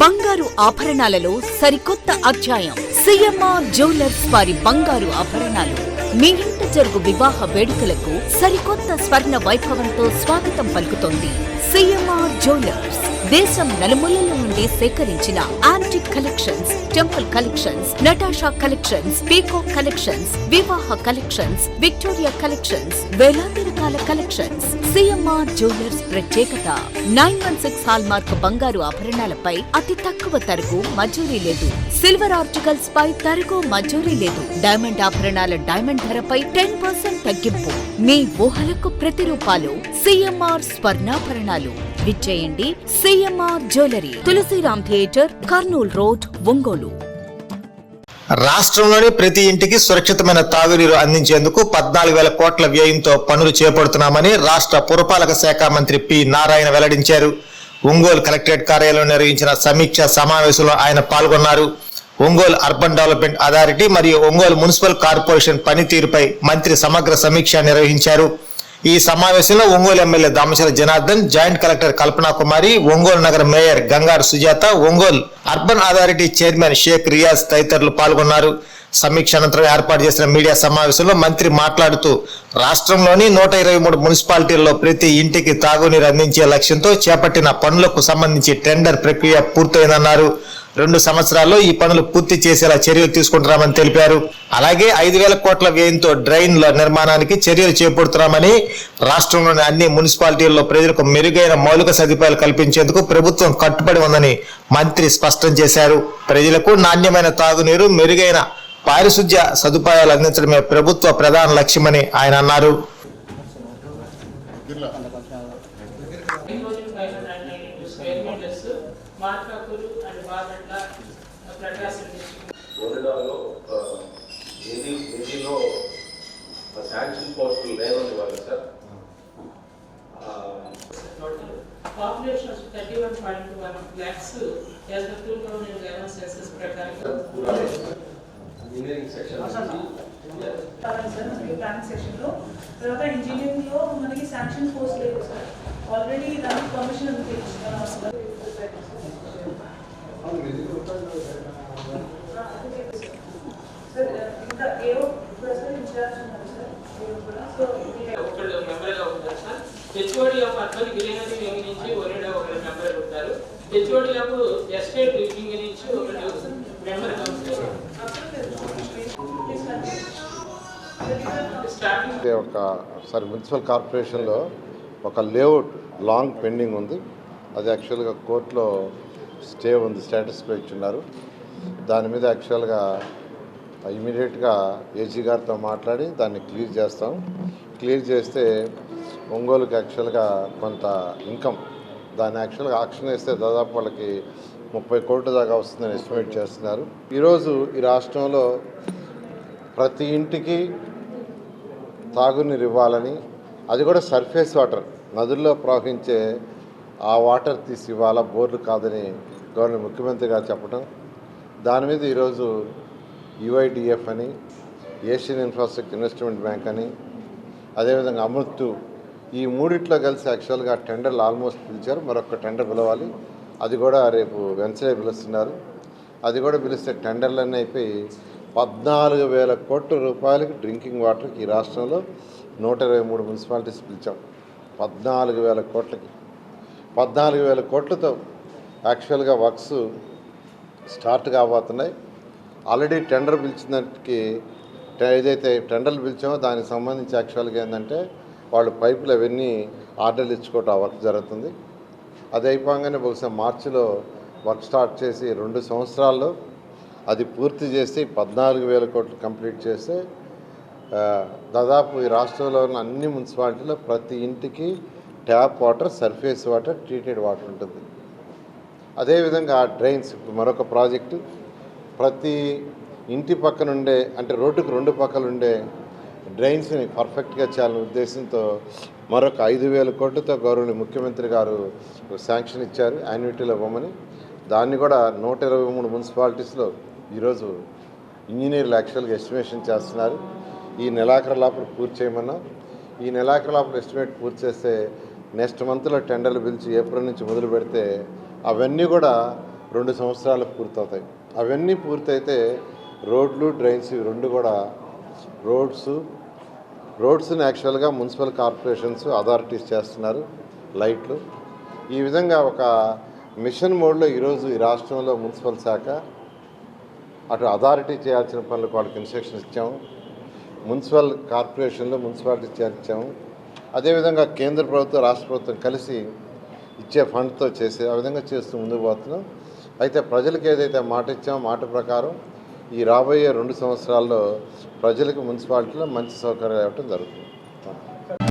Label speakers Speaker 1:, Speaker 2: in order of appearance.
Speaker 1: బంగారు ఆభరణాలలో సరికొత్త అధ్యాయం. సిఎంఆర్ జ్యువెలర్స్ వారి బంగారు ఆభరణాలు. మీ ఇంట జరుగు వివాహ వేడుకలకు సరికొత్త స్వర్ణ వైభవంతో స్వాగతం పలుకుతోంది సిఎంఆర్ జ్యువెలర్స్. దేశం నలుమూలల నుండి సేకరించిన antique collections. Temple collections Natasha collections peacock collections వివాహ కలెక్షన్స్ విక్టోరియా కలెక్షన్స్ వేలాది రకాల కలెక్షన్స్ సిఎంఆర్ జ్యువెలర్స్ ప్రత్యేకత. Nine one six hallmark బంగారు ఆభరణాలపై అతి తక్కువ తరుగు మజూరీ లేదు. సిల్వర్ ఆర్టికల్స్ పై తరుగు మజూరీ లేదు. డైమండ్ ఆభరణాల డైమండ్ ధరపై టెన్ పర్సెంట్ తగ్గింపు. మీ ఊహలకు ప్రతిరూపాలు సిఎంఆర్ స్వర్ణాభరణాలు. విచ్చేయండి. CMR jewellery Tulasiram theatre Kurnool road Ongole.
Speaker 2: రాష్ట్రంలోని ప్రతి ఇంటికి సురక్షితమైన తాగునీరు అందించేందుకు పద్నాలుగు వేల కోట్ల వ్యయంతో పనులు చేపడుతున్నామని రాష్ట్ర పురపాలక శాఖ మంత్రి పి నారాయణ వెల్లడించారు. ఒంగోలు కలెక్టరేట్ కార్యాలయంలో నిర్వహించిన సమీక్ష సమావేశంలో ఆయన పాల్గొన్నారు. ఒంగోలు అర్బన్ డెవలప్మెంట్ అథారిటీ మరియు ఒంగోలు మున్సిపల్ కార్పొరేషన్ పనితీరుపై మంత్రి సమగ్ర సమీక్ష నిర్వహించారు. ఈ సమావేశంలో Ongole MLA Damachala Janardhan joint collector Kalpana Kumari Ongole నగర mayor Gangaru Sujatha Ongole urban authority chairman Sheikh Riyaz తదితరులు పాల్గొన్నారు. సమీక్ష అనంతరం ఏర్పాటు చేసిన మీడియా సమావేశంలో మంత్రి మాట్లాడుతూ రాష్ట్రంలోని నూట ఇరవై మూడు మున్సిపాలిటీల్లో ప్రతి ఇంటికి తాగునీరు అందించే లక్ష్యంతో చేపట్టిన పనులకు సంబంధించి టెండర్ ప్రక్రియ పూర్తయిందన్నారు. రెండు సంవత్సరాల్లో ఈ పనులు పూర్తి చేసేలా చర్యలు తీసుకుంటున్నామని తెలిపారు. అలాగే ఐదు వేల కోట్ల వ్యయంతో డ్రైన్ల నిర్మాణానికి చర్యలు చేపడుతున్నామని రాష్ట్రంలోని అన్ని మున్సిపాలిటీల్లో ప్రజలకు మెరుగైన మౌలిక సదుపాయాలు కల్పించేందుకు ప్రభుత్వం కట్టుబడి ఉందని మంత్రి స్పష్టం చేశారు. ప్రజలకు నాణ్యమైన తాగునీరు మెరుగైన పారిశుధ్య సదుపాయాలు అందించడమే ప్రభుత్వ ప్రధాన లక్ష్యమని ఆయన అన్నారు.
Speaker 3: Lakhs as the two thousand eleven census ప్రకారం
Speaker 4: ఇంజనీరింగ్ సెక్షన్
Speaker 5: సెక్షన్లో తర్వాత ఇంజనీరింగ్లో మనకి శాంక్షన్ పోస్ట్ లేదు సార్ ఆల్రెడీ దానికి పర్మిషన్ ఉంది సార్ ఇంకా ఏవో ప్రజలు ఇన్ఛార్జ్ ఉన్నారు సార్ కూడా సో
Speaker 3: ఒకళ్ళు మెంబర్గా ఉంటారు sir HOD of urban greenery నుంచి ఒరిడా ఒకళ్ళు మెంబర్ ఉంటారు హెచ్ఓడి ఎస్టేట్ వింగ్ నుంచి ఒకళ్ళు మెంబర్
Speaker 6: అంటే ఒక సారీ మున్సిపల్ కార్పొరేషన్లో ఒక లేఅవుట్ లాంగ్ పెండింగ్ ఉంది. అది యాక్చువల్గా కోర్టులో స్టే ఉంది స్టేటస్ పై ఇచ్చున్నారు. దాని మీద యాక్చువల్గా ఇమీడియట్గా ఏజీ గారితో మాట్లాడి దాన్ని క్లియర్ చేస్తాం. క్లియర్ చేస్తే ఒంగోలుకి యాక్చువల్గా కొంత ఇన్కమ్ దాన్ని యాక్చువల్గా ఆక్షన్ వేస్తే దాదాపు వాళ్ళకి ముప్పై కోట్ల దాకా వస్తుందని ఎస్టిమేట్ చేస్తున్నారు. ఈరోజు ఈ రాష్ట్రంలో ప్రతి ఇంటికి తాగునీరు ఇవ్వాలని అది కూడా సర్ఫేస్ వాటర్ నదుల్లో ప్రవహించే ఆ వాటర్ తీసి ఇవ్వాలా బోర్లు కాదని గవర్నర్ ముఖ్యమంత్రి గారు చెప్పడం. దాని మీద ఈరోజు యుఐడిఎఫ్ అని ఏషియన్ ఇన్ఫ్రాస్ట్రక్చర్ ఇన్వెస్ట్మెంట్ బ్యాంక్ అని అదేవిధంగా అమృత్ ఈ మూడిట్లో కలిసి యాక్చువల్గా టెండర్లు ఆల్మోస్ట్ పిలిచారు. మరొక టెండర్ పిలవాలి. అది కూడా రేపు వెన్స్డే పిలుస్తున్నారు. అది కూడా పిలిస్తే టెండర్లన్నీ అయిపోయి పద్నాలుగు వేల కోట్ల రూపాయలకి డ్రింకింగ్ వాటర్కి ఈ రాష్ట్రంలో నూట ఇరవై మూడు మున్సిపాలిటీస్ పిలిచాం. పద్నాలుగు వేల కోట్లకి. పద్నాలుగు వేల కోట్లతో యాక్చువల్గా వర్క్స్ స్టార్ట్ కాబోతున్నాయి. ఆల్రెడీ టెండర్ పిలిచినట్టుకి ఏదైతే టెండర్లు పిలిచామో దానికి సంబంధించి యాక్చువల్గా ఏంటంటే వాళ్ళు పైపులు అవన్నీ ఆర్డర్లు ఇచ్చుకోవటం వర్క్ జరుగుతుంది. అది అయిపోగానే బహుశా మార్చిలో వర్క్ స్టార్ట్ చేసి రెండు సంవత్సరాల్లో అది పూర్తి చేసి పద్నాలుగు వేల కోట్లు కంప్లీట్ చేస్తే దాదాపు ఈ రాష్ట్రంలో ఉన్న అన్ని మున్సిపాలిటీలో ప్రతి ఇంటికి tap water surface water treated water ఉంటుంది. అదేవిధంగా డ్రైన్స్ ఇప్పుడు మరొక ప్రాజెక్టు ప్రతి ఇంటి పక్కనుండే అంటే రోడ్డుకు రెండు పక్కలుండే డ్రైన్స్ని పర్ఫెక్ట్గా చేయాలనే ఉద్దేశంతో మరొక ఐదు వేల కోట్లతో గౌరవనీయ ముఖ్యమంత్రి గారు శాంక్షన్ ఇచ్చారు యాన్యుటీలో ఇవ్వమని. దాన్ని కూడా నూట ఇరవై మూడు మున్సిపాలిటీస్లో ఈరోజు ఇంజనీర్లు యాక్చువల్గా ఎస్టిమేషన్ చేస్తున్నారు. ఈ నెలాఖరు లోపల పూర్తి చేయమన్నాం. ఈ నెలాఖరు లోపల ఎస్టిమేట్ పూర్తి చేస్తే నెక్స్ట్ మంత్లో టెండర్లు పిలిచి ఏప్రిల్ నుంచి మొదలు పెడితే అవన్నీ కూడా రెండు సంవత్సరాలు పూర్తవుతాయి. అవన్నీ పూర్తయితే రోడ్లు డ్రైన్స్ ఇవి రెండు కూడా రోడ్స్ రోడ్స్ని యాక్చువల్గా మున్సిపల్ కార్పొరేషన్స్ అథారిటీస్ చేస్తున్నారు లైట్లు. ఈ విధంగా ఒక మిషన్ మోడ్లో ఈరోజు ఈ రాష్ట్రంలో మున్సిపల్ శాఖ అటు అథారిటీ చేయాల్సిన పనులకు వాళ్ళకి ఇన్స్ట్రక్షన్స్ ఇచ్చాము. మున్సిపల్ కార్పొరేషన్లో మున్సిపాలిటీ చేర్చాము. అదేవిధంగా కేంద్ర ప్రభుత్వం రాష్ట్ర ప్రభుత్వం కలిసి ఇచ్చే ఫండ్తో చేసే ఆ విధంగా చేస్తూ ముందుకు పోతున్నాం. అయితే ప్రజలకు ఏదైతే మాట ఇచ్చామో మాట ప్రకారం ఈ రాబోయే రెండు సంవత్సరాల్లో ప్రజలకు మున్సిపాలిటీలో మంచి సౌకర్యాలు ఇవ్వటం జరుగుతుంది.